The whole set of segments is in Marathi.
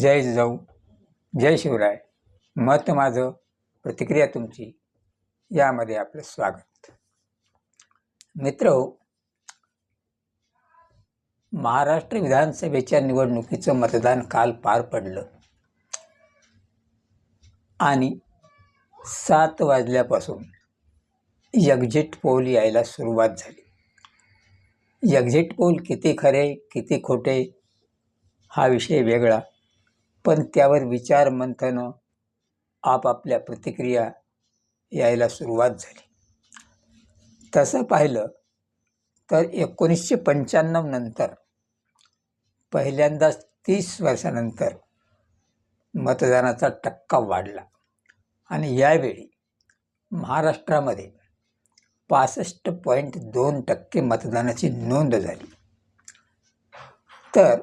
जय जाऊ जय शिवराय. मत माझं प्रतिक्रिया तुमची. यामध्ये आपलं स्वागत. मित्र हो, महाराष्ट्र विधानसभेच्या निवडणुकीचं मतदान काल पार पडलं. आणि सात वाजल्यापासून एक्झिट पोल यायला सुरुवात झाली. एक्झिट पोल किती खरे किती खोटे हा विषय वेगळा. पण त्यावर विचार मंथनं आपापल्या प्रतिक्रिया यायला सुरुवात झाली. तसं पाहिलं तर एकोणीसशे पंच्याण्णव नंतर पहिल्यांदाच तीस वर्षानंतर मतदानाचा टक्का वाढला. आणि यावेळी महाराष्ट्रामध्ये पासष्ट पॉईंट दोन टक्के मतदानाची नोंद झाली. तर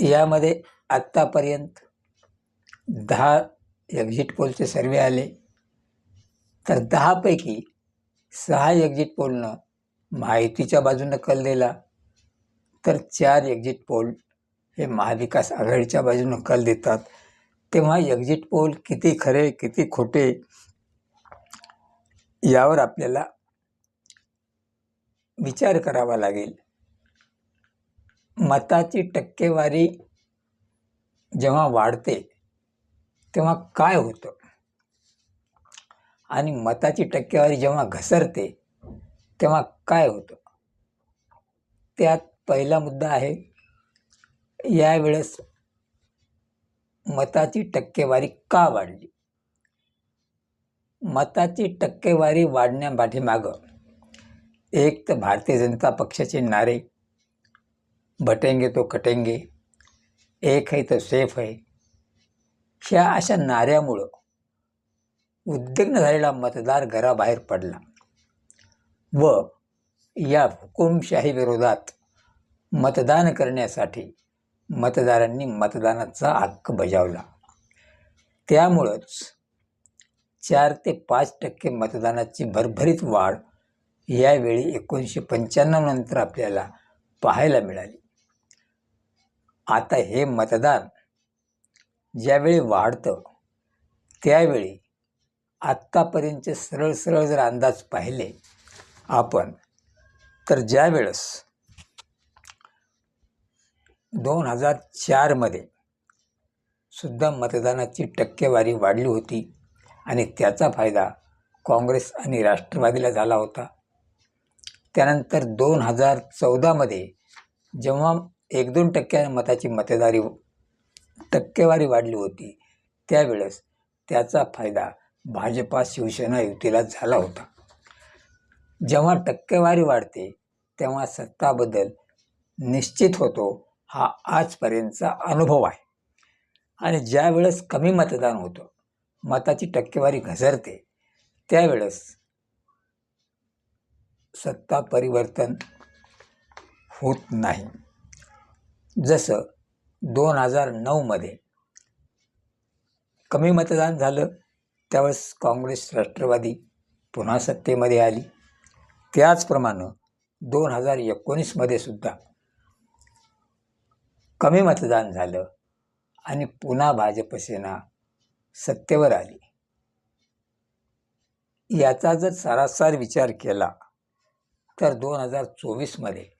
यामध्ये आत्तापर्यंत दहा एक्झिट पोलचे सर्वे आले. तर दहापैकी सहा एक्झिट पोलनं माहितीच्या बाजूनं कल दिला. तर चार एक्झिट पोल हे महाविकास आघाडीच्या बाजूनं कल देतात. तेव्हा एक्झिट पोल किती खरे किती खोटे यावर आपल्याला विचार करावा लागेल. मताची टक्केवारी जेव्हा वाढते तेव्हा काय होतं? आणि मताची टक्केवारी जेव्हा घसरते तेव्हा काय होतं? त्यात पहिला मुद्दा आहे यावेळेस मताची टक्केवारी का वाढली? मताची टक्केवारी वाढण्यापाठीमागं एक तर भारतीय जनता पक्षाचे नारे बटेंगे तो कटेंगे. एक है तर सेफ आहे ह्या अशा नाऱ्यामुळं उद्विग्न झालेला मतदार घराबाहेर पडला. व या हुकुमशाही विरोधात मतदान करण्यासाठी मतदारांनी मतदानाचा हक्क बजावला. त्यामुळंच चार ते पाच टक्के मतदानाची भरभरीत वाढ यावेळी एकोणीसशे पंच्याण्णव नंतर आपल्याला पाहायला मिळाली. आता हे मतदान ज्यावेळी वाढतं त्यावेळी आत्तापर्यंतचे सरळ सरळ जर अंदाज पाहिले आपण तर ज्यावेळेस दोन हजार चारमध्ये सुद्धा मतदानाची टक्केवारी वाढली होती आणि त्याचा फायदा काँग्रेस आणि राष्ट्रवादीला झाला होता. त्यानंतर दोन हजार चौदामध्ये जेव्हा एक दोन टक्क्या मताची मतेदारी टक्केवारी वाढली होती. त्यावेळेस त्याचा फायदा भाजपा शिवसेना युतीला झाला होता. जेव्हा टक्केवारी वाढते तेव्हा सत्ताबद्दल निश्चित होतो हा आजपर्यंतचा अनुभव आहे. आणि ज्यावेळेस कमी मतदान होतं मताची टक्केवारी घसरते त्यावेळेस सत्ता परिवर्तन होत नाही. जसं दोन हजार नऊमध्ये कमी मतदान झालं त्यावेळेस काँग्रेस राष्ट्रवादी पुन्हा सत्तेमध्ये आली. त्याचप्रमाणे दोन हजार एकोणीसमध्ये सुद्धा कमी मतदान झालं आणि पुन्हा भाजप सेना सत्तेवर आली. याचा जर सारासार विचार केला तर दोन हजार चोवीसमध्ये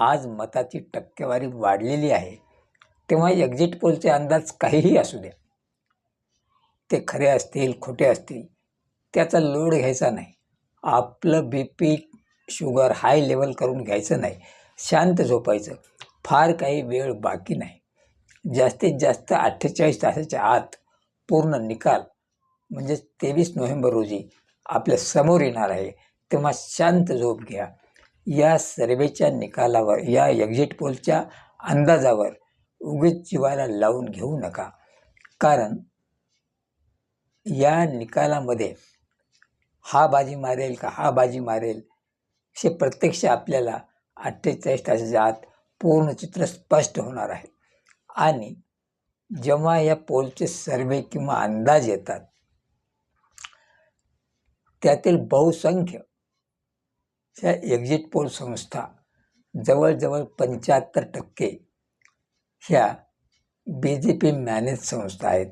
आज मताची टक्केवारी वाढलेली आहे तेव्हा एक्झिट पोलचे अंदाज काहीही असू द्या ते खरे असतील खोटे असतील त्याचा लोड घ्यायचा नाही. आपलं B P sugar high level करून घ्यायचं नाही. शांत झोपायचं. फार काही वेळ बाकी नाही. जास्तीत जास्त अठ्ठेचाळीस तासाच्या आत पूर्ण निकाल म्हणजे तेवीस नोव्हेंबर रोजी आपल्यासमोर येणार आहे तेव्हा शांत झोप घ्या. या सर्वेच्या निकालावर या एक्झिट पोलच्या अंदाजावर उगीच जीवाला लावून घेऊ नका. कारण या निकालामध्ये हा बाजी मारेल का हा बाजी मारेल हे प्रत्यक्ष आपल्याला अठ्ठेचाळीस तासाच्या आत पूर्ण चित्र स्पष्ट होणार आहे. आणि जेव्हा या पोलचे सर्वे किंवा अंदाज येतात त्यातील बहुसंख्य ह्या एक्झिट पोल संस्था जवळजवळ पंच्याहत्तर टक्के ह्या बी जे पी मॅनेज संस्था आहेत.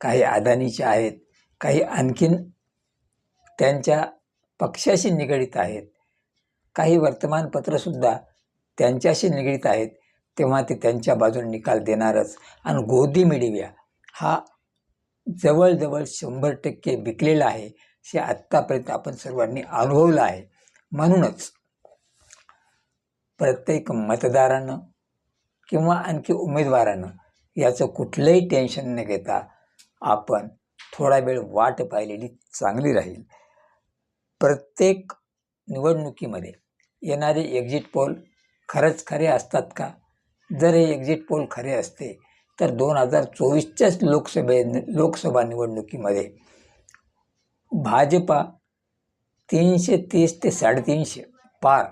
काही अदानीच्या आहेत काही आणखीन त्यांच्या पक्षाशी निगडीत आहेत. काही वर्तमानपत्रंसुद्धा त्यांच्याशी निगडीत आहेत. तेव्हा ते त्यांच्या बाजूने निकाल देणारच. आणि गोदी मिडिया हा जवळजवळ शंभर टक्के विकलेला आहे. हे आत्तापर्यंत आपण सर्वांनी अनुभवलं आहे. म्हणूनच प्रत्येक मतदारानं किंवा आणखी उमेदवारानं याचं कुठलंही टेन्शन न घेता आपण थोडा वेळ वाट पाहिलेली चांगली राहील. प्रत्येक निवडणुकीमध्ये येणारे एक्झिट पोल खरंच खरे असतात का? जर हे एक्झिट पोल खरे असते तर दोन हजार चोवीसच्याच लोकसभे लोकसभा निवडणुकीमध्ये भाजपा तीनशे तीस ते साडेतीनशे पार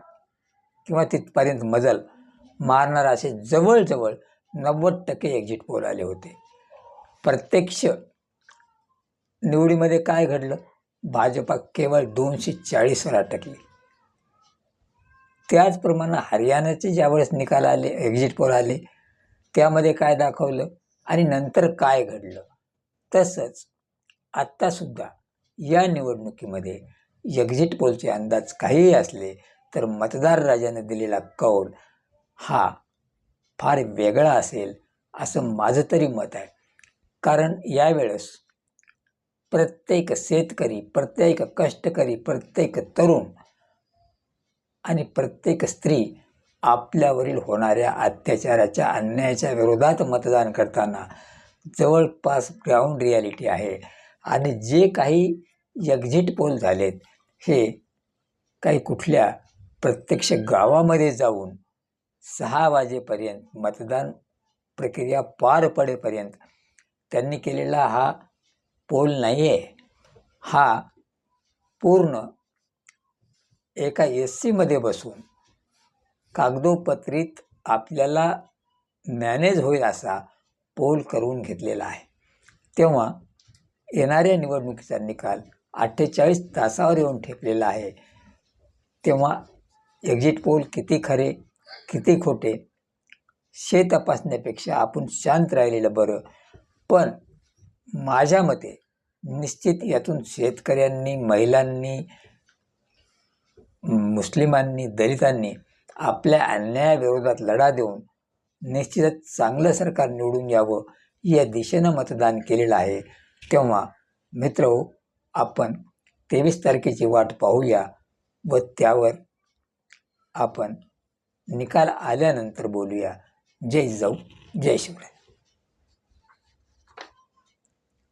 किंवा तिथपर्यंत मजल मारणार असे जवळजवळ नव्वद टक्के एक्झिट पोल आले होते. प्रत्यक्ष निवडीमध्ये काय घडलं? भाजपा केवळ दोनशे चाळीसवर अटकली. त्याचप्रमाणे हरियाणाचे ज्यावेळेस निकाल आले एक्झिट पोल आले त्यामध्ये काय दाखवलं आणि नंतर काय घडलं? तसंच आत्तासुद्धा या निवडणुकीमध्ये एक्झिट पोलचे अंदाज काहीही असले तर मतदार राजाने दिलेला कौल हा फार वेगळा असेल असं माझं तरी मत आहे. कारण यावेळेस प्रत्येक शेतकरी प्रत्येक कष्टकरी प्रत्येक तरुण आणि प्रत्येक स्त्री आपल्यावरील होणाऱ्या अत्याचाराच्या अन्यायाच्या विरोधात मतदान करताना जवळपास ग्राउंड रियालिटी आहे. आणि जे काही एक्झिट पोल झालेत. हे काही कुठल्या प्रत्यक्ष गावामध्ये जाऊन सहा वाजेपर्यंत मतदान प्रक्रिया पार पडेपर्यंत त्यांनी केलेला हा पोल नाही आहे हा पूर्ण एका एस सीमध्ये बसून कागदोपत्रित आपल्याला मॅनेज होईल असा पोल करून घेतलेला आहे. तेव्हा येणाऱ्या निवडणुकीचा निकाल अठ्ठेचाळीस तासावर येऊन ठेपलेला आहे. तेव्हा एक्झिट पोल किती खरे किती खोटे शे तपासण्यापेक्षा आपण शांत राहिलेलं बरं. पण माझ्या मते निश्चित यातून शेतकऱ्यांनी महिलांनी मुस्लिमांनी दलितांनी आपल्या अन्यायाविरोधात लढा देऊन निश्चितच चांगलं सरकार निवडून यावं या दिशेनं मतदान केलेलं आहे. तेव्हा मित्र आपण तेवीस तारखेची वाट पाहूया व त्यावर आपण निकाल आल्यानंतर बोलूया. जय जाऊ जय शिवराय.